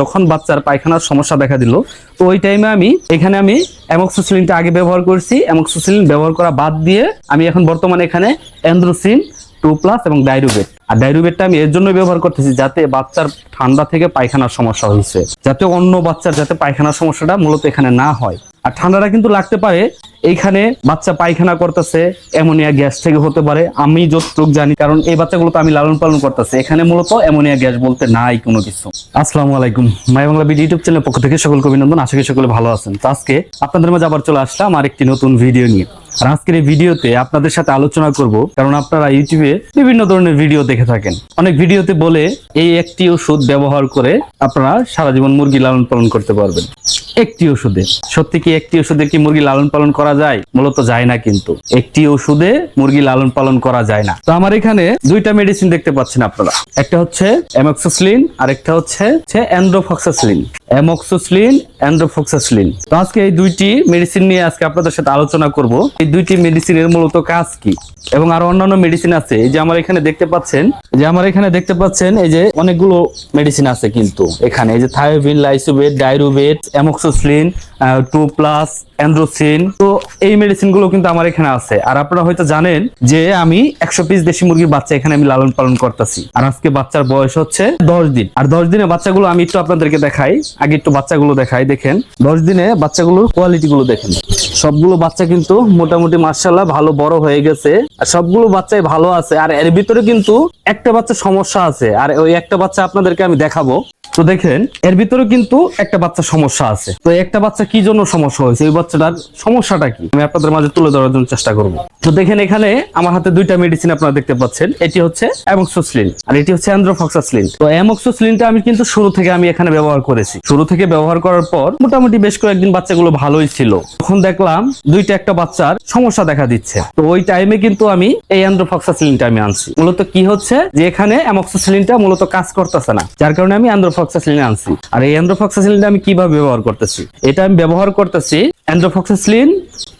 যখন বাচ্চার পায়খানার সমস্যা দেখা দিল, তো ওই টাইমে আমি, এখানে আমি অ্যামক্সোসিলিনটা আগে ব্যবহার করছি। অ্যামক্সোসিলিন ব্যবহার করা বাদ দিয়ে আমি এখন বর্তমানে এখানে অ্যান্ড্রোসিন টু প্লাস এবং ডাইরুবেট আর ডাইরুবেটটা আমি এর জন্য ব্যবহার করতেছি যাতে বাচ্চার ঠান্ডা থেকে পায়খানার সমস্যা হয়েছে। যাতে অন্য বাচ্চার যাতে পায়খানার সমস্যাটা মূলত এখানে না হয়। আর ঠান্ডাটা কিন্তু লাগতে পারে। এইখানে বাচ্চা পায়খানা করতেছে, অ্যামোনিয়া গ্যাস থেকে হতে পারে। আমি যতটুক জানি, কারণ এই বাচ্চাগুলো তো আমি লালন পালন করতেছি। এখানে মূলত অ্যামোনিয়া গ্যাস বলতে নাই কোনো কিছু। আসসালামু আলাইকুম। মাই বাংলা বিডি ইউটিউব চ্যানেলের পক্ষ থেকে সকলকে অভিনন্দন। আশা করি সকলে ভালো আছেন। তো আজকে আপনাদের মাঝে আবার চলে আসলাম আর একটি নতুন ভিডিও নিয়ে। আর আজকের এই ভিডিওতে আপনাদের সাথে আলোচনা করব, কারণ আপনারা ইউটিউবে বিভিন্ন ধরনের ভিডিও দেখে থাকেন। অনেক ভিডিওতে বলে এই একটি ওষুধ ব্যবহার করে আপনারা সারা জীবন মুরগি লালন পালন করতে পারবেন। একটি ওষুধে। সত্যি কি একটি ওষুধে কি মুরগি লালন পালন করা যায়? মূলত যায় না কিন্তু। একটি ওষুধে মুরগি লালন পালন করা যায় না। তো আমার এখানে দুইটা মেডিসিন দেখতে পাচ্ছেন আপনারা। একটা হচ্ছে এমক্সোসিলিন আর একটা হচ্ছে অ্যান্ড্রোফক্সাসিলিন অ্যামক্সোসিলিন অ্যান্ড্রোফক্সাসিলিন তো আজকে এই দুইটি মেডিসিন নিয়ে আজকে আপনাদের সাথে আলোচনা করব। এই দুইটি মেডিসিনের মূলত কাজ কি? এবং আরও অন্যান্য মেডিসিন আছে। এই যে আমার এখানে দেখতে পাচ্ছেন যে আমার এখানে দেখতে পাচ্ছেন, এই যে অনেকগুলো মেডিসিন আছে কিন্তু এখানে। এই যে থায়োবিন লাইসোবেট, ডাইরোবেট অ্যামক্সোসিলিন টু প্লাস, অ্যান্ড্রোসিন। তো এই মেডিসিনগুলো কিন্তু আমার এখানে আছে। আর আপনারা হয়তো জানেন যে আমি একশো পিস দেশি মুরগির বাচ্চা এখানে আমি লালন পালন করতেছি। আর আজকে বাচ্চার বয়স হচ্ছে দশ দিন। আর দশ দিনে বাচ্চাগুলো আমি একটু আপনাদেরকে দেখাই। আগে একটু বাচ্চাগুলো দেখাই, দেখেন। দশ দিনে বাচ্চাগুলোর কোয়ালিটি গুলো দেখেন। সবগুলো বাচ্চা কিন্তু মোটামুটি মার্শাল্লাহ ভালো, বড় হয়ে গেছে। আর সবগুলো বাচ্চাই ভালো আছে। আর এর ভিতরে কিন্তু একটা বাচ্চা সমস্যা আছে। আর ওই একটা বাচ্চা আপনাদেরকে আমি দেখাবো। তো দেখেন, এর ভিতরে কিন্তু একটা বাচ্চা সমস্যা আছে। তো একটা বাচ্চা কি জন্য সমস্যা হয়েছে? এই বাচ্চাটার সমস্যাটা কি? আমি আপনাদের মাঝে তুলে ধরার জন্য চেষ্টা করব। তো দেখেন এখানে আমার হাতে দুইটা মেডিসিন আপনারা দেখতে পাচ্ছেন। এটি হচ্ছে অ্যামক্সোসিলিন আর এটি হচ্ছে অ্যান্ড্রোফক্সাসিলিন তো অ্যামক্সোসিলিনটা আমি কিন্তু শুরু থেকে আমি এখানে ব্যবহার করেছি। শুরু থেকে ব্যবহার করার পর মোটামুটি বেশ কয়েকদিন বাচ্চাগুলো ভালোই ছিল। তখন দেখলাম দুইটা একটা বাচ্চার সমস্যা দেখা দিচ্ছে। তো ওই টাইমে কিন্তু আমি এই অ্যান্ড্রোফক্সাসিলিনটা আমি আনছি। মূলত কি হচ্ছে? যে এখানে অ্যামক্সোসিলিনটা মূলত কাজ করতেছে না। যার কারণে আমি অ্যান্ড্রোফক্সাসিলিন আনছি। আর এই এন্ড্রোফক্সাসিলিনটা আমি কীভাবে ব্যবহার করতেছি? এটা আমি ব্যবহার করতেছি অ্যান্ড্রোফক্সাসিলিন,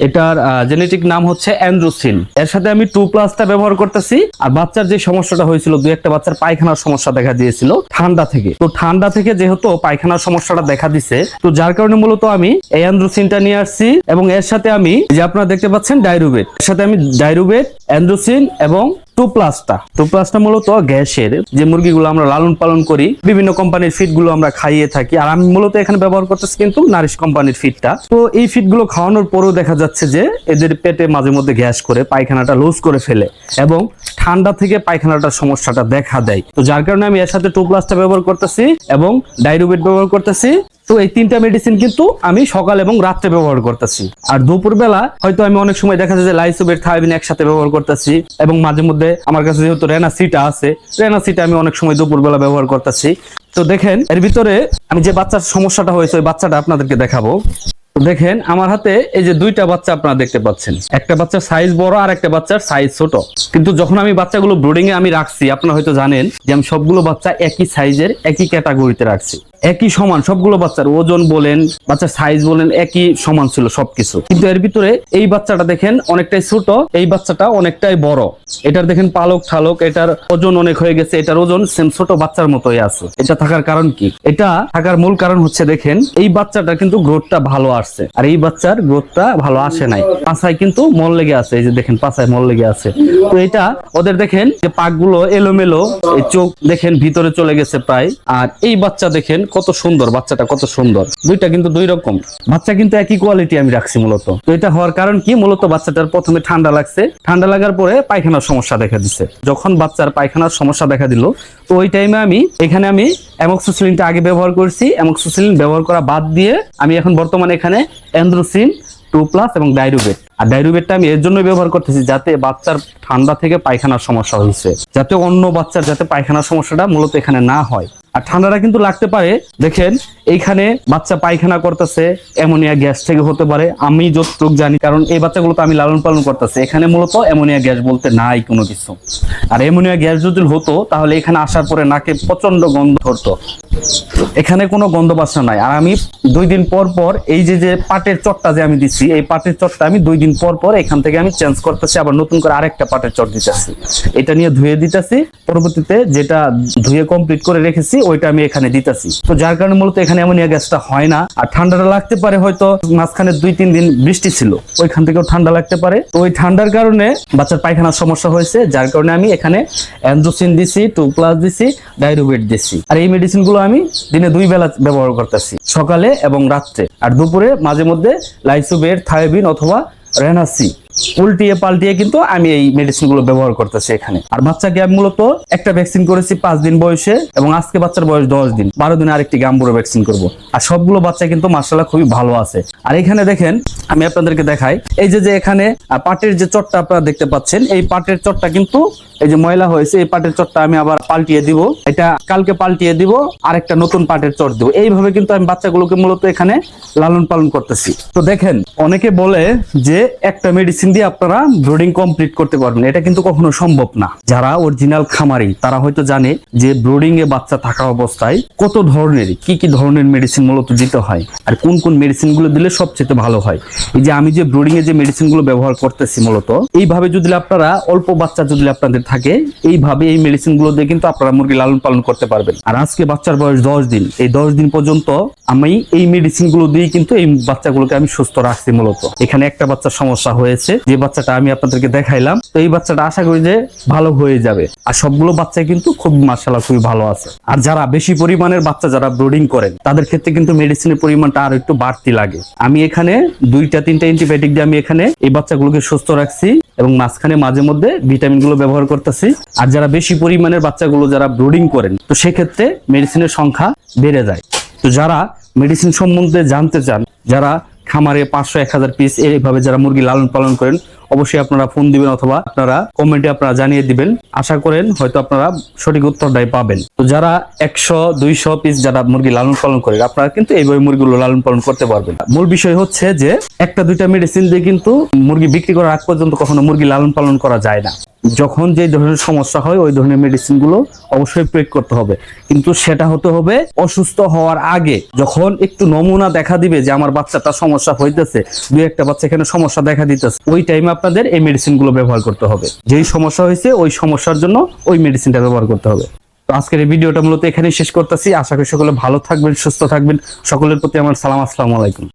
এটার জেনেটিক নাম হচ্ছে অ্যান্ড্রোসিন। এর সাথে আমি টু প্লাসটা ব্যবহার করতেছি। আর বাচ্চার যে সমস্যাটা হয়েছিল দুই একটা বাচ্চার পায়খানার সমস্যা দেখা দিয়েছিল ঠান্ডা থেকে। তো ঠান্ডা থেকে যেহেতু পায়খানার সমস্যাটা দেখা দিছে, তো যার কারণে মূলত আমি এই অ্যান্ড্রোসিনটা নিয়ে আসছি এবং এর সাথে আমি যে আপনারা দেখতে পাচ্ছেন ডাইরুবেট, এর সাথে আমি ডাইরুবেট, অ্যান্ড্রোসিন এবং টু প্লাসটা। টু প্লাসটা মূলত গ্যাসের, যে মুরগিগুলো আমরা লালন পালন করি, বিভিন্ন কোম্পানির ফিডগুলো আমরা খাইয়ে থাকি। আর আমি মূলত এখানে ব্যবহার করতেছি কিন্তু নারিশ কোম্পানির ফিডটা তো এই গুলো খাওয়ানোর পরেও দেখা যাচ্ছে যে এদের পেটে মাঝে মধ্যে গ্যাস করে, পায়খানাটা লুজ করে ফেলে এবং ঠান্ডা থেকে পায়খানাটার সমস্যাটা দেখা দেয়। তো যার কারণে আমি এর সাথে টু ব্যবহার করতেছি এবং ডাইরুবেট ব্যবহার করতেছি। তো এই তিনটা মেডিসিন কিন্তু আমি সকাল এবং রাত্রে ব্যবহার করতেছি। আর দুপুর বেলা হয়তো আমি অনেক সময় দেখা যায় যে লাইসোবেট, থাইবিন একসাথে ব্যবহার করতেছি এবং মাঝে মধ্যে আমার কাছে যেহেতু রেনা সিটা আছে রেনা সিটা আমি অনেক সময় দুপুর বেলা ব্যবহার করতেছি। তো দেখেন, এর ভিতরে আমি যে বাচ্চার সমস্যাটা হয়েছে, ওই বাচ্চাটা আপনাদেরকে দেখাবো। দেখেন, আমার হাতে এই যে দুইটা বাচ্চা আপনারা দেখতে পাচ্ছেন। একটা বাচ্চার সাইজ বড়, আর একটা বাচ্চার সাইজ ছোট। কিন্তু যখন আমি বাচ্চাগুলো ব্রোডিং এ আমি রাখছি, আপনারা হয়তো জানেন যে আমি সবগুলো বাচ্চা একই সাইজের একই ক্যাটাগরিতে রাখছি। একই সমান, সবগুলো বাচ্চার ওজন বলেন, বাচ্চার সাইজ বলেন, একই সমান ছিল সবকিছু। কিন্তু এর ভিতরে এই বাচ্চাটা দেখেন অনেকটাই ছোট, এই বাচ্চাটা অনেকটাই বড়। এটার দেখেন পালক ঠালক, এটার ওজন অনেক হয়ে গেছে, এটার ওজন সেম ছোট বাচ্চার মতোই আছে। এটা থাকার কারণ কি? এটা থাকার মূল কারণ হচ্ছে দেখেন, এই বাচ্চাটা কিন্তু গ্রোথটা ভালো আসছে, আর এই বাচ্চার গ্রোথটা ভালো আসে নাই। পাছায় কিন্তু মল লেগে আছে, এই যে দেখেন পাছায় মল লেগে আছে। তো এটা ওদের দেখেন যে পাকগুলো এলোমেলো চোখ দেখেন ভিতরে চলে গেছে প্রায়। আর এই বাচ্চা দেখেন কত সুন্দর, বাচ্চাটা কত সুন্দর। দুইটা কিন্তু দুই রকম। বাচ্চা কিন্তু একই কোয়ালিটি আমি রাখছি মূলত। তো এটা হওয়ার কারণ কি? মূলত বাচ্চাটার প্রথমে ঠান্ডা লাগছে। ঠান্ডা লাগার পরে পায়খানার সমস্যা দেখা দিচ্ছে যখন বাচ্চার পায়খানার সমস্যা দেখা দিল, তো ওই টাইমে আমি, এখানে আমি অ্যামক্সোসিলিনটা আগে ব্যবহার করছি। অ্যামক্সোসিলিন ব্যবহার করা বাদ দিয়ে আমি এখন বর্তমানে এখানে অ্যান্ড্রোসিন টু প্লাস এবং ডাইরুবেট আর ডাইরুবেটটা আমি এর জন্য ব্যবহার করতেছি যাতে বাচ্চার ঠান্ডা থেকে পায়খানার সমস্যা হয়েছে। যাতে অন্য বাচ্চার যাতে পায়খানার সমস্যাটা মূলত এখানে না হয়। আর ঠান্ডাটা কিন্তু লাগতে পারে। দেখেন এইখানে বাচ্চা পায়খানা করতেছে, অ্যামোনিয়া গ্যাস থেকে হতে পারে। আমি যতটুকু জানি, কারণ এই বাচ্চাগুলো তো আমি লালন পালন করতেছি। এখানে মূলত অ্যামোনিয়া গ্যাস বলতে নাই কোনো কিছু। আর অ্যামোনিয়া গ্যাস যদি হতো, তাহলে এখানে আসার পরে নাকে প্রচণ্ড গন্ধ ধরতো। এখানে কোনো গন্ধ বাসনা নাই। আর আমি দুই দিন পর পর এই যে যে পাটের চটটা যে আমি দিচ্ছি এই পাটের চটটা আমি দুই দিন পর পর এখান থেকে আমি চেঞ্জ করতেছি, আবার নতুন করে আরেকটা পাটের চট দিতেছি। এটা নিয়ে ধুয়ে দিতেছি। পরবর্তীতে যেটা ধুয়ে কমপ্লিট করে রেখেছি, ওইটা আমি এখানে দিতেছি। তো যার কারণে মূলত এখানে অ্যামোনিয়া গ্যাসটা হয় না। আর ঠান্ডাটা লাগতে পারে হয়তো মাঝখানে দুই, তিন দিন বৃষ্টি ছিল। ওইখান থেকেও ঠান্ডা লাগতে পারে। তো ওই ঠান্ডার কারণে বাচ্চার পায়খানার সমস্যা হয়েছে, যার কারণে আমি এখানে অ্যান্ড্রোসিন দিছি, টু প্লাস দিছি ডাইরোবেট দিছি। আর এই মেডিসিনগুলো আমি দিনে দুই বেলা ব্যবহার করতেছি, সকালে এবং রাত্রে। আর দুপুরে মাঝে মধ্যে লাইসোবেট থায়োবিন অথবা রেনাসি উল্টিয়ে পাল্টিয়ে কিন্তু আমি এই মেডিসিনগুলো ব্যবহার করতেছি এখানে। আর বাচ্চাকে আমি মূলত একটা ভ্যাকসিন করেছি পাঁচ দিন বয়সে এবং আজকে বাচ্চার বয়স দশ দিন। বারো দিনে আরেকটি গাম্বুরো ভ্যাকসিন করব। আর সবগুলো বাচ্চা কিন্তু মার্শাল্লাহ খুবই ভালো আছে। আর এখানে দেখেন, আমি আপনাদেরকে দেখাই, এই যে যে এখানে পাটের যে চটটা আপনারা দেখতে পাচ্ছেন, এই পাটের চটটা কিন্তু এই যে ময়লা হয়েছে, এই পাটের চটটা আমি আবার পাল্টিয়ে দিব। এটা কালকে পাল্টিয়ে দিব আর একটা নতুন পাটের চট দিব। এইভাবে কিন্তু আমি বাচ্চাগুলোকে মূলত এখানে লালন পালন করতেছি। তো দেখেন, অনেকে বলে যে একটা মেডিসিন দিয়ে আপনারা ব্রোডিং কমপ্লিট করতে পারবেন। এটা কিন্তু কখনো সম্ভব না। যারা অরিজিনাল খামারি, তারা হয়তো জানে যে ব্রোডিং এ বাচ্চা থাকা অবস্থায় কত ধরনের, কি কি ধরনের মেডিসিন মূলত দিতে হয় আর কোন কোন মেডিসিনগুলো দিলে সবচেয়ে ভালো হয়। এই যে আমি যে ব্রোডিং এ যে মেডিসিনগুলো ব্যবহার করতেছি মূলত, এইভাবে যদি আপনারা অল্প বাচ্চা যদি আপনাদের থাকে, এইভাবে এই মেডিসিনগুলো দিয়ে কিন্তু আপনারা মুরগি লালন পালন করতে পারবেন। আর আজকে বাচ্চার বয়স দশ দিন, এই দশ দিন পর্যন্ত আমি এই মেডিসিনগুলো দিয়ে কিন্তু এই বাচ্চাগুলোকে আমি সুস্থ রাখছি মূলত। এখানে একটা বাচ্চার সমস্যা হয়েছে যে বাচ্চাটা আমি আপনাদেরকে দেখাইলাম, তো এই বাচ্চাটা আশা করি যে ভালো হয়ে যাবে। আর সবগুলো বাচ্চা কিন্তু খুব মার্শাল্লাহ খুবই ভালো আছে। আর যারা বেশি পরিমাণের বাচ্চা যারা ব্রোডিং করেন, তাদের ক্ষেত্রে কিন্তু মেডিসিনের পরিমাণটা আর একটু বাড়তি লাগে। আমি এখানে দুইটা, তিনটা অ্যান্টিবায়োটিক দিয়ে আমি এখানে এই বাচ্চাগুলোকে সুস্থ রাখছি এবং মাঝখানে, মাঝে মধ্যে ভিটামিনগুলো ব্যবহার করতেছি। আর যারা বেশি পরিমাণের বাচ্চাগুলো যারা ব্রোডিং করেন, তো সেক্ষেত্রে মেডিসিনের সংখ্যা বেড়ে যায়। তো যারা মেডিসিন সম্বন্ধে জানতে চান, যারা খামারে পাঁচশো, এক হাজার পিস এইভাবে যারা মুরগি লালন পালন করেন, অবশ্যই আপনারা ফোন দিবেন অথবা আপনারা কমেন্টে আপনারা জানিয়ে দিবেন। আশা করেন হয়তো আপনারা সঠিক উত্তরটাই পাবেন। তো যারা একশো, দুইশো পিস যারা মুরগি লালন পালন করে, আপনারা কিন্তু এইভাবে মুরগিগুলো লালন পালন করতে পারবেন। মূল বিষয় হচ্ছে যে, একটা, দুইটা মেডিসিন দিয়ে কিন্তু মুরগি বিক্রি করার আগ পর্যন্ত কখনো মুরগি লালন পালন করা যায় না। যখন যে ধরনের সমস্যা হয়, ওই ধরনের মেডিসিনগুলো অবশ্যই প্রয়োগ করতে হবে। কিন্তু সেটা হতে হবে অসুস্থ হওয়ার আগে। যখন একটু নমুনা দেখা দিবে যে আমার বাচ্চাটা সমস্যা হইতেছে, দু একটা বাচ্চা এখানে সমস্যা দেখা দিতেছে, ওই টাইমে আপনাদের এই মেডিসিনগুলো ব্যবহার করতে হবে। যেই সমস্যা হয়েছে, ওই সমস্যার জন্য ওই মেডিসিনটা ব্যবহার করতে হবে। তো আজকের এই ভিডিওটা মূলত এখানেই শেষ করতেছি। আশা করি সকলে ভালো থাকবেন, সুস্থ থাকবেন। সকলের প্রতি আমার সালাম, আসসালামু আলাইকুম।